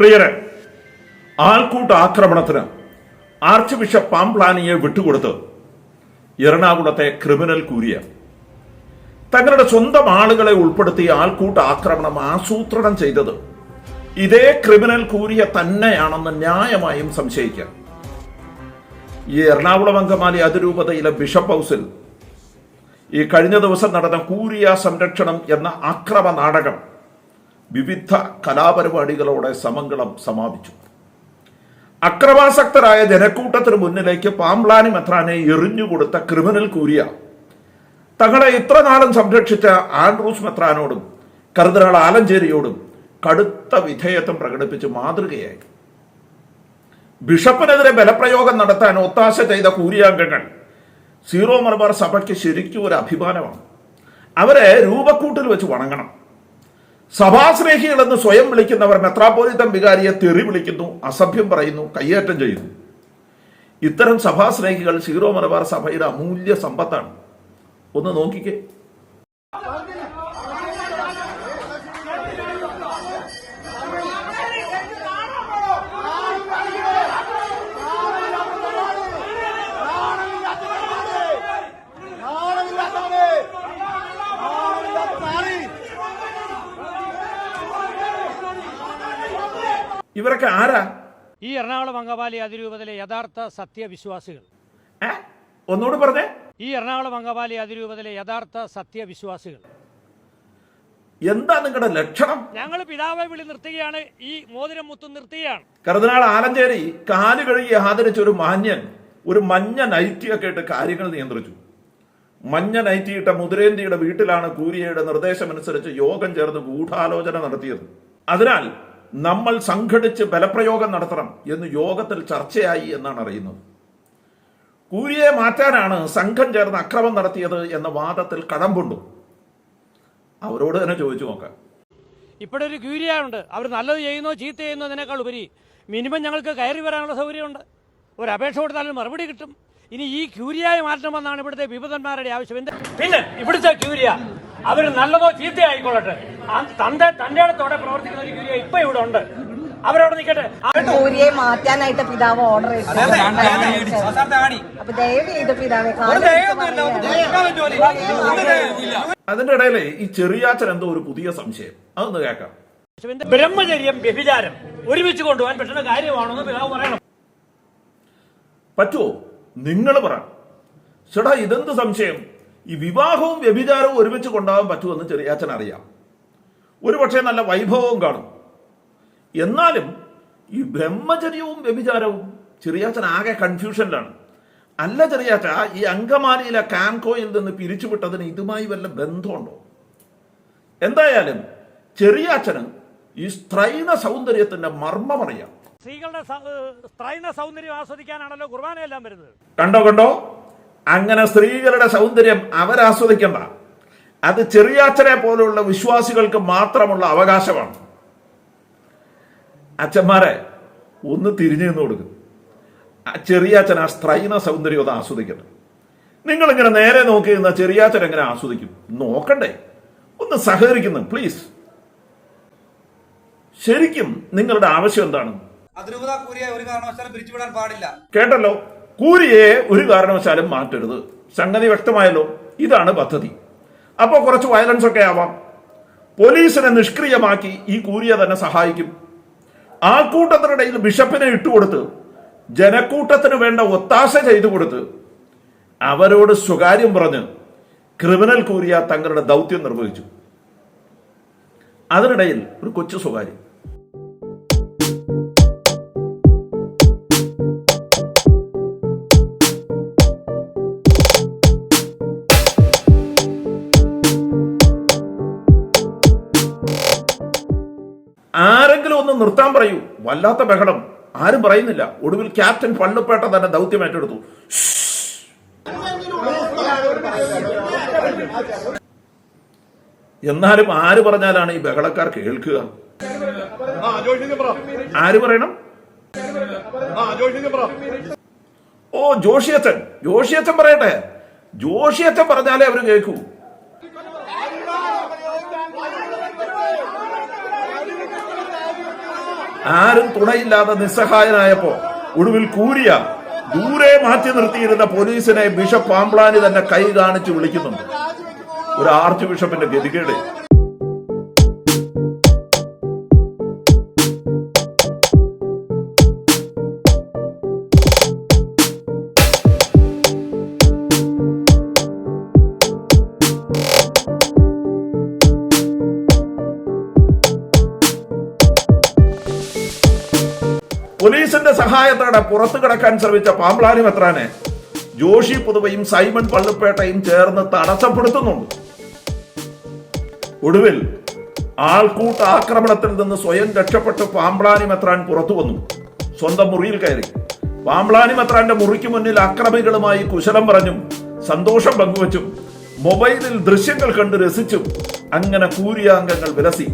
പ്രിയരെ ആൾക്കൂട്ട ആക്രമണത്തിന് ആർച്ച് ബിഷപ്പ് പാംപ്ലാനിയെ വിട്ടുകൊടുത്ത് എറണാകുളത്തെ ക്രിമിനൽ കൂരിയ. തങ്ങളുടെ സ്വന്തം ആളുകളെ ഉൾപ്പെടുത്തി ആൾക്കൂട്ട ആക്രമണം ആസൂത്രണം ചെയ്തത് ഇതേ ക്രിമിനൽ കൂരിയ തന്നെയാണെന്ന് ന്യായമായും സംശയിക്കാം. ഈ എറണാകുളം അങ്കമാലി അതിരൂപതയിലെ ബിഷപ്പ് ഹൗസിൽ ഈ കഴിഞ്ഞ ദിവസം നടന്ന കൂരിയ സംരക്ഷണം എന്ന അക്രമ നാടകം വിവിധ കലാപരിപാടികളോടെ സമങ്കളം സമാപിച്ചു. അക്രമാസക്തരായ ജനക്കൂട്ടത്തിന് മുന്നിലേക്ക് പാംപ്ലാനി മെത്രാനെ എറിഞ്ഞുകൊടുത്ത ക്രിമിനൽ കൂരിയ. തങ്ങളെ ഇത്ര നാളും സംരക്ഷിച്ച ആൻഡ്രൂസ് മെത്രാനോടും കരുതലാൾ ആലഞ്ചേരിയോടും കടുത്ത വിധേയത്വം പ്രകടിപ്പിച്ച് മാതൃകയായി. ബിഷപ്പിനെതിരെ ബലപ്രയോഗം നടത്താൻ ഒത്താശ ചെയ്ത കൂരിയാംഗങ്ങൾ സീറോ മലബാർ സഭയ്ക്ക് ശരിക്കും ഒരു അഭിമാനമാണ്. അവരെ രൂപക്കൂട്ടിൽ വെച്ച് വണങ്ങണം. സഭാസ്നേഹികളെന്ന് സ്വയം വിളിക്കുന്നവർ മെത്രാപോലിത്തൻ വികാരിയെ തെറി വിളിക്കുന്നു അസഭ്യം പറയുന്നു കയ്യേറ്റം ചെയ്യുന്നു. ഇത്തരം സഭാസ്നേഹികൾ സീറോ മലബാർ സഭയുടെ അമൂല്യ സമ്പത്താണ്. ഒന്ന് നോക്കിക്കേ. ഇവരൊക്കെ ആരാ? ഈ എറണാകുളം അങ്കമാലി അതിരൂപതയിലെ യഥാർത്ഥ സത്യവിശ്വാസികൾ. ഒന്നുകൂടി പറഞ്ഞേ. ഈ എറണാകുളം അങ്കമാലി അതിരൂപതയിലെ യഥാർത്ഥ സത്യവിശ്വാസികൾ. എന്താ നിങ്ങളുടെ ലക്ഷണം? ഞങ്ങൾ പിതാവെ വിളി നിർത്തുകയാണ്. ഈ മോതിരം മുത്തു നിർത്തുകയാണ്. കർദിനാൾ ആലഞ്ചേരി കാൽ കഴുകി ആദരിച്ച ഒരു മാന്യൻ ഒരു മഞ്ഞ നൈറ്റിയൊക്കെ ഇട്ട് കാര്യങ്ങൾ നിയന്ത്രിച്ചു. മഞ്ഞ നൈറ്റിയിട്ട മുതിരേന്തിയുടെ വീട്ടിലാണ് കൂരിയയുടെ നിർദ്ദേശമനുസരിച്ച് യോഗം ചേർന്ന് ഗൂഢാലോചന നടത്തിയത്. അതിനാൽ നമ്മൾ സംഘടിച്ച് ബലപ്രയോഗം നടത്തണം എന്ന് യോഗത്തിൽ ചർച്ചയായി എന്നാണ് അറിയുന്നത്. കൂരിയെ മാറ്റാനാണ് സംഘം ചേർന്ന് അക്രമം നടത്തിയത് എന്ന വാദത്തിൽ കടമ്പുണ്ടു? അവരോട് തന്നെ ചോദിച്ചു നോക്കാം. ഇപ്പോഴൊരു ഒരു ഉണ്ട് അവർ നല്ലത് ചെയ്യുന്നോ ചീത്ത ചെയ്യുന്നോ അതിനേക്കാൾ ഉപരി മിനിമം ഞങ്ങൾക്ക് കയറി വരാനുള്ള സൗകര്യമുണ്ട്. ഒരു അപേക്ഷ കൊടുത്താലും മറുപടി കിട്ടും. ഇനി ഈ ക്യൂരിയായി മാറ്റണമെന്നാണ് ഇവിടുത്തെ വിപുതന്മാരുടെ ആവശ്യം. പിന്നെ ഇവിടുത്തെ ക്യൂരിയ അവർ നല്ലതോ ചീത്തയായിക്കൊള്ളട്ടെ. ആ തന്റെ തന്റെ അടുത്തോടെ പ്രവർത്തിക്കുന്ന ഒരു ക്യൂരിയ ഇപ്പൊ ഇവിടെ ഉണ്ട്. അവരവിടെ നിൽക്കട്ടെ. പൂരിയെ മാറ്റാനായിട്ട് പിതാവ് ഓർഡർ അപ്പൊ ദയവ് ചെയ്ത് പിതാവെ അതിന്റെ ഇടയിലെ ഈ ചെറിയാച്ചൻ എന്തോ ഒരു പുതിയ സംശയം. അതൊന്ന് കേൾക്കാം. എന്ത് ബ്രഹ്മചര്യം വ്യഭിചാരം ഒരുമിച്ച് കൊണ്ടുപോകാൻ പറ്റുന്ന കാര്യമാണെന്ന് പിതാവ് പറയണം. പറ്റുമോ നിങ്ങൾ പറ. ചേട്ടാ ഇതെന്ത് സംശയം? ഈ വിവാഹവും വ്യഭിചാരവും ഒരുമിച്ച് കൊണ്ടാകാൻ പറ്റുമെന്ന് ചെറിയാച്ചൻ അറിയാം. ഒരു പക്ഷേ നല്ല വൈഭവവും കാണും. എന്നാലും ഈ ബ്രഹ്മചര്യവും വ്യഭിചാരവും ചെറിയാച്ചൻ ആകെ കൺഫ്യൂഷനിലാണ്. അല്ല ചെറിയാച്ച ഈ അങ്കമാലിയിലെ കാൻകോയിൽ നിന്ന് പിരിച്ചുവിട്ടതിന് ഇതുമായി വല്ല ബന്ധമുണ്ടോ? എന്തായാലും ചെറിയാച്ചന് ഈ സ്ത്രൈന സൗന്ദര്യത്തിന്റെ മർമ്മമറിയാം സ്ത്രീകളുടെ സ്ത്രൈണ സൗന്ദര്യം ആസ്വദിക്കാനാണല്ലോ കുർബാനയെല്ലാം വരുന്നത്. കണ്ടോ കണ്ടോ? അങ്ങനെ സ്ത്രീകളുടെ സൗന്ദര്യം അവരാസ്വദിക്കണ്ട. അത് ചെറിയാച്ചനെ പോലുള്ള വിശ്വാസികൾക്ക് മാത്രമുള്ള അവകാശമാണ്. അച്ഛന്മാരെ ഒന്ന് തിരിഞ്ഞു നിന്ന് കൊടുക്കും. ആ ചെറിയാച്ചൻ ആ സ്ത്രൈന സൗന്ദര്യം ഒന്ന് ആസ്വദിക്കട്ടെ. നിങ്ങളിങ്ങനെ നേരെ നോക്കി നിന്ന ചെറിയാച്ചൻ എങ്ങനെ ആസ്വദിക്കും? നോക്കണ്ടേ. ഒന്ന് സഹകരിക്കുന്നു പ്ലീസ് ശരിക്കും നിങ്ങളുടെ ആവശ്യം എന്താണ്? അതിരൂപത കൂരിയെ ഒരു കാരണവശാലും പിരിച്ചുവിടാൻ പാടില്ല. കേട്ടല്ലോ. കൂലിയെ ഒരു കാരണവശാലും മാറ്റരുത്. സംഗതി വ്യക്തമായല്ലോ. ഇതാണ് പദ്ധതി. അപ്പോൾ കുറച്ച് വയലൻസ് ഒക്കെ ആവാം. പോലീസിനെ നിഷ്ക്രിയമാക്കി ഈ കൂലിയെ തന്നെ സഹായിക്കും. ആൾക്കൂട്ടത്തിനിടയിൽ ബിഷപ്പിനെ ഇട്ടുകൊടുത്ത് ജനക്കൂട്ടത്തിന് വേണ്ട ഒത്താശ ചെയ്തു കൊടുത്ത് അവരോട് സ്വകാര്യം പറഞ്ഞ് ക്രിമിനൽ കൂരിയ തങ്ങളുടെ ദൗത്യം നിർവഹിച്ചു. അതിനിടയിൽ ഒരു കൊച്ചു സ്വകാര്യം. വല്ലാത്ത ബഹളം. ആരും പറയുന്നില്ല. ഒടുവിൽ ക്യാപ്റ്റൻ പള്ളുപ്പേട്ട തന്നെ ദൗത്യം ഏറ്റെടുത്തു. എന്നാലും ആര് പറഞ്ഞാലാണ് ഈ ബഹളക്കാർ കേൾക്കുക? ആര് പറയണം? ഓ ജോഷിയച്ചൻ. ജോഷിയച്ചൻ പറയട്ടെ. ജോഷിയച്ചൻ പറഞ്ഞാലേ അവർ കേൾക്കൂ. ആരും തുണയില്ലാതെ നിസ്സഹായനായപ്പോ ഒടുവിൽ കൂരിയ ദൂരെ മാറ്റി നിർത്തിയിരുന്ന പോലീസിനെ ബിഷപ്പ് പാമ്പ്ലാനി തന്നെ കൈ കാണിച്ച് വിളിക്കുന്നുണ്ട്. ഒരു ആർച്ച് ബിഷപ്പിന്റെ ഗതികേട് പോലീസിന്റെ സഹായത്തോടെ പുറത്തു കിടക്കാൻ ശ്രമിച്ച പാമ്പ്ലാനി മെത്രാനെ ജോഷി പുതുവയും സൈമൺ പള്ളിപ്പേട്ടയും ചേർന്ന് തടസ്സപ്പെടുത്തുന്നുണ്ട്. ഒടുവിൽ ആൾക്കൂട്ട ആക്രമണത്തിൽ നിന്ന് സ്വയം രക്ഷപ്പെട്ട് പാമ്പ്ലാനി മെത്രാൻ പുറത്തു വന്നു. സ്വന്തം മുറിയിൽ കയറി. പാമ്പ്ലാനി മെത്രാന്റെ മുറിക്ക് മുന്നിൽ അക്രമികളുമായി കുശലം പറഞ്ഞും സന്തോഷം പങ്കുവച്ചും മൊബൈലിൽ ദൃശ്യങ്ങൾ കണ്ട് രസിച്ചും അങ്ങനെ കൂരിയാംഗങ്ങൾ വിലസി.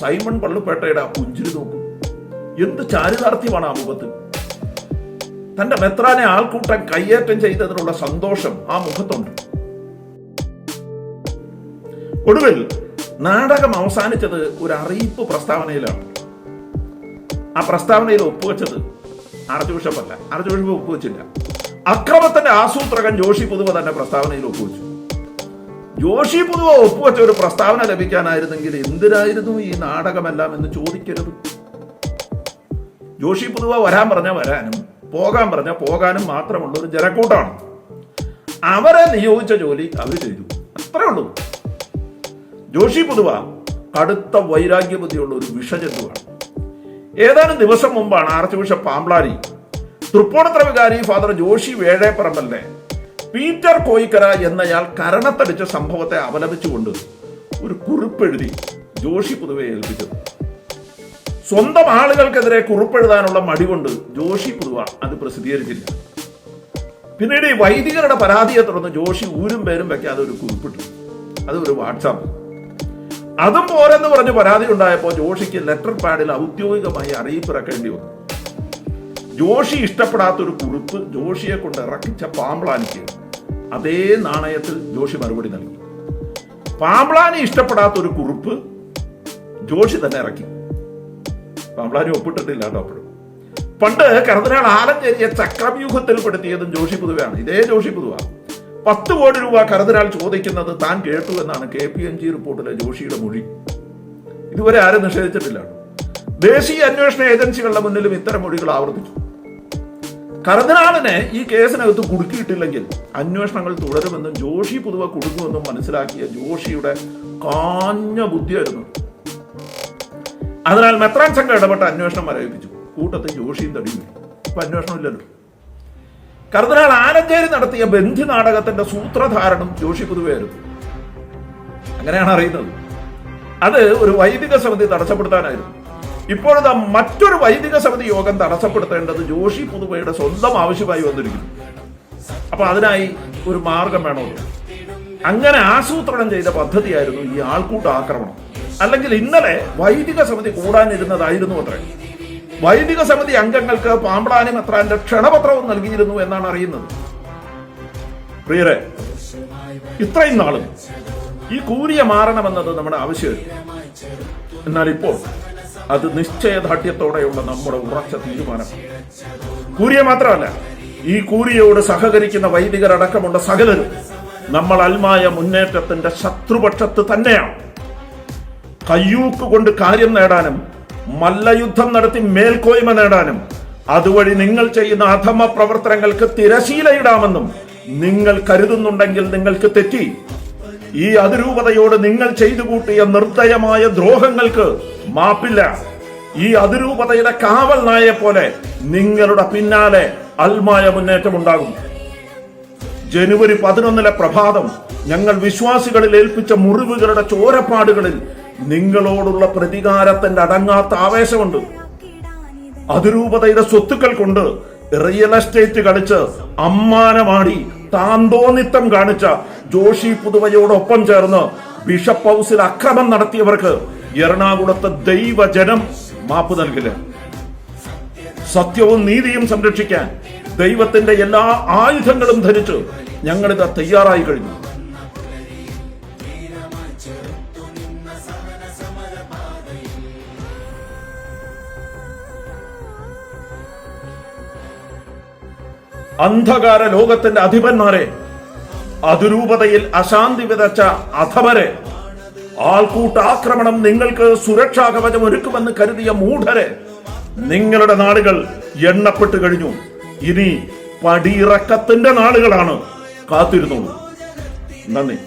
സൈമൺ പള്ളുപേട്ടയുടെ ആ പുഞ്ചിരി നോക്കും എന്ത് ചാരിതാർത്ഥ്യമാണ് ആ മുഖത്ത്? തന്റെ മെത്രാനെ ആൾക്കൂട്ടം കയ്യേറ്റം ചെയ്തതിനുള്ള സന്തോഷം ആ മുഖത്തുണ്ട്. ഒടുവിൽ നാടകം അവസാനിച്ചത് ഒരു അറിയിപ്പ് പ്രസ്താവനയിലാണ്. ആ പ്രസ്താവനയിൽ ഒപ്പുവെച്ചത് ആർച്ച് ബിഷപ്പ് ഒപ്പുവെച്ചില്ല. അക്രമത്തിന്റെ ആസൂത്രകൻ ജോഷി പൊതുവെ തന്നെ പ്രസ്താവനയിൽ ഒപ്പുവെച്ചു. ജോഷി പൊതുവെ ഒപ്പുവെച്ച ഒരു പ്രസ്താവന ലഭിക്കാനായിരുന്നെങ്കിൽ എന്തിനായിരുന്നു ഈ നാടകമെല്ലാം എന്ന് ചോദിക്കരുത്. ജോഷി പൊതുവെ വരാൻ പറഞ്ഞ വരാനും പോകാൻ പറഞ്ഞ പോകാനും മാത്രമുള്ള ഒരു ജനക്കൂട്ടമാണ് അവരെ നിയോഗിച്ച ജോലി അവർ ചെയ്തു. അത്രേ ഉള്ളൂ. ജോഷി പൊതുവ കടുത്ത വൈരാഗ്യബുദ്ധിയുള്ള ഒരു വിഷജന്തുവാണ്. ഏതാനും ദിവസം മുമ്പാണ് ആർച്ച് ബിഷപ്പ് പാമ്പ്ലാരി തൃപ്പൂണത്ര വികാരി ഫാദർ ജോഷി വേഴേപ്പറമ്പലിനെ പീറ്റർ കോയിക്കര എന്നയാൾ കരണത്തടിച്ച സംഭവത്തെ അപലപിച്ചുകൊണ്ട് ഒരു കുറിപ്പെഴുതി ജോഷി പൊതുവെ ഏൽപ്പിച്ചത്. സ്വന്തം ആളുകൾക്കെതിരെ കുറിപ്പെഴുതാനുള്ള മടി കൊണ്ട് ജോഷി പൊതുവ അത് പ്രസിദ്ധീകരിച്ചില്ല. പിന്നീട് ഈ വൈദികരുടെ പരാതിയെ തുടർന്ന് ജോഷി ഊരും പേരും വെക്കാതെ ഒരു കുറിപ്പിട്ടു. അത് ഒരു വാട്സാപ്പ്. അതും പോരെന്ന് പറഞ്ഞ് പരാതി ഉണ്ടായപ്പോൾ ജോഷിക്ക് ലെറ്റർ പാഡിൽ ഔദ്യോഗികമായി അറിയിപ്പിറക്കേണ്ടി വന്നു. ജോഷി ഇഷ്ടപ്പെടാത്ത ഒരു കുറിപ്പ് ജോഷിയെ കൊണ്ട് ഇറക്കിച്ച പാമ്പ്ലാനിക്ക് അതേ നാണയത്തിൽ ജോഷി മറുപടി നൽകി. പാമ്പ്ലാനി ഇഷ്ടപ്പെടാത്ത ഒരു കുറിപ്പ് ജോഷി തന്നെ ഇറക്കി. പാമ്പ്ലാനി ഒപ്പിട്ടിട്ടില്ല കേട്ടോ അപ്പോഴും. പണ്ട് കർദിനാൾ ആലഞ്ചേരിയെ ചക്രവ്യൂഹത്തിൽപ്പെടുത്തിയതും ജോഷി പുതുവയാണ്. ഇതേ ജോഷി പുതുവാണ് പത്ത് കോടി രൂപ കർദിനാൾ ചോദിക്കുന്നത് താൻ കേട്ടു എന്നാണ് കെ പി എം ജി റിപ്പോർട്ടിലെ ജോഷിയുടെ മൊഴി. ഇതുവരെ ആരും നിഷേധിച്ചിട്ടില്ല ദേശീയ അന്വേഷണ ഏജൻസികളുടെ മുന്നിലും ഇത്തരം മൊഴികൾ ആവർത്തിച്ചു. കർദിനാളിനെ ഈ കേസിനകത്ത് കുടുക്കിയിട്ടില്ലെങ്കിൽ അന്വേഷണങ്ങൾ തുടരുമെന്നും ജോഷി പൊതുവെ കുടുക്കുമെന്നും മനസ്സിലാക്കിയ ജോഷിയുടെ കാഞ്ഞ ബുദ്ധിയായിരുന്നു. അതിനാൽ മെത്രാൻ സംഘം ഇടപെട്ട അന്വേഷണം മരവിപ്പിച്ചു കൂട്ടത്തിൽ ജോഷിയും തടിയും. ഇപ്പൊ അന്വേഷണം ഇല്ലല്ലോ. കർദിനാൾ ആലഞ്ചേരി നടത്തിയ ബന്ധി നാടകത്തിന്റെ സൂത്രധാരണം ജോഷി പുതുവയായിരുന്നു അങ്ങനെയാണ് അറിയുന്നത്. അത് ഒരു വൈദിക സമിതി തടസ്സപ്പെടുത്താനായിരുന്നു. ഇപ്പോഴത്തെ മറ്റൊരു വൈദിക സമിതി യോഗം തടസ്സപ്പെടുത്തേണ്ടത് ജോഷി പുതുവയുടെ സ്വന്തം ആവശ്യമായി വന്നിരിക്കുന്നു. അപ്പൊ അതിനായി ഒരു മാർഗം വേണമല്ലോ. അങ്ങനെ ആസൂത്രണം ചെയ്ത പദ്ധതിയായിരുന്നു ഈ ആൾക്കൂട്ട ആക്രമണം അല്ലെങ്കിൽ ഇന്നലെ വൈദിക സമിതി കൂടാനിരുന്നതായിരുന്നു അത്രേ. വൈദിക സമിതി അംഗങ്ങൾക്ക് പാമ്പളാനി മെത്രാന്റെ ക്ഷണപത്രവും നൽകിയിരുന്നു എന്നാണ് അറിയുന്നത്. പ്രിയരെ ഇത്രയും നാളും ഈ കൂരിയ മാറണമെന്നത് നമ്മുടെ ആവശ്യമായിരുന്നു എന്നാൽ ഇപ്പോൾ അത് നിശ്ചയദാർഢ്യത്തോടെയുള്ള നമ്മുടെ ഉറച്ച തീരുമാനം. കൂരിയ മാത്രമല്ല ഈ കൂരിയോട് സഹകരിക്കുന്ന വൈദികരടക്കമുള്ള സകലരും നമ്മൾ അൽമായ മുന്നേറ്റത്തിന്റെ ശത്രുപക്ഷത്ത് തന്നെയാണ്. കയ്യൂക്ക് കൊണ്ട് കാര്യം നേടാനും മല്ലയുദ്ധം നടത്തി മേൽക്കോയ്മ നേടാനും അതുവഴി നിങ്ങൾ ചെയ്യുന്ന അധമ പ്രവർത്തനങ്ങൾക്ക് തിരശീലയിടാമെന്നും നിങ്ങൾ കരുതുന്നുണ്ടെങ്കിൽ നിങ്ങൾക്ക് തെറ്റി. ഈ അതിരൂപതയോട് നിങ്ങൾ ചെയ്തു കൂട്ടിയ നിർദ്ദയമായ ദ്രോഹങ്ങൾക്ക് മാപ്പില്ല. ഈ അതിരൂപതയുടെ കാവൽ നായെ പോലെ നിങ്ങളുടെ പിന്നാലെ അൽമായ മുന്നേറ്റം ഉണ്ടാകും. ജനുവരി പതിനൊന്നിലെ പ്രഭാതം ഞങ്ങൾ വിശ്വാസികളിൽ ഏൽപ്പിച്ച മുറിവുകളുടെ ചോരപ്പാടുകളിൽ നിങ്ങളോടുള്ള പ്രതികാരത്തിന്റെ അടങ്ങാത്ത ആവേശമുണ്ട്. അതിരൂപതയുടെ സ്വത്തുക്കൾ കൊണ്ട് റിയൽ എസ്റ്റേറ്റ് കളിച്ച് അമ്മാനമാടി താന്തോന്നിത്തം കാണിച്ച ജോഷി പുതുവയോടൊപ്പം ചേർന്ന് ബിഷപ്പ് ഹൗസിൽ അക്രമം നടത്തിയവർക്ക് എറണാകുളത്ത് ദൈവജനം മാപ്പ് നൽകില്ല. സത്യവും നീതിയും സംരക്ഷിക്കാൻ ദൈവത്തിന്റെ എല്ലാ ആയുധങ്ങളും ധരിച്ച് ഞങ്ങളിത് തയ്യാറായി കഴിഞ്ഞു. അന്ധകാര ലോകത്തിന്റെ അധിപന്മാരെ അതിരൂപതയിൽ അശാന്തി വിതച്ച അധമരെ ആൾക്കൂട്ട ആക്രമണം നിങ്ങൾക്ക് സുരക്ഷാ കവചം ഒരുക്കുമെന്ന് കരുതിയ മൂഢരെ നിങ്ങളുടെ നാടുകൾ എണ്ണപ്പെട്ട് കഴിഞ്ഞു. ഇനി പടിയിറക്കത്തിന്റെ നാളുകളാണ് കാത്തിരുന്നുള്ളൂ നന്ദി.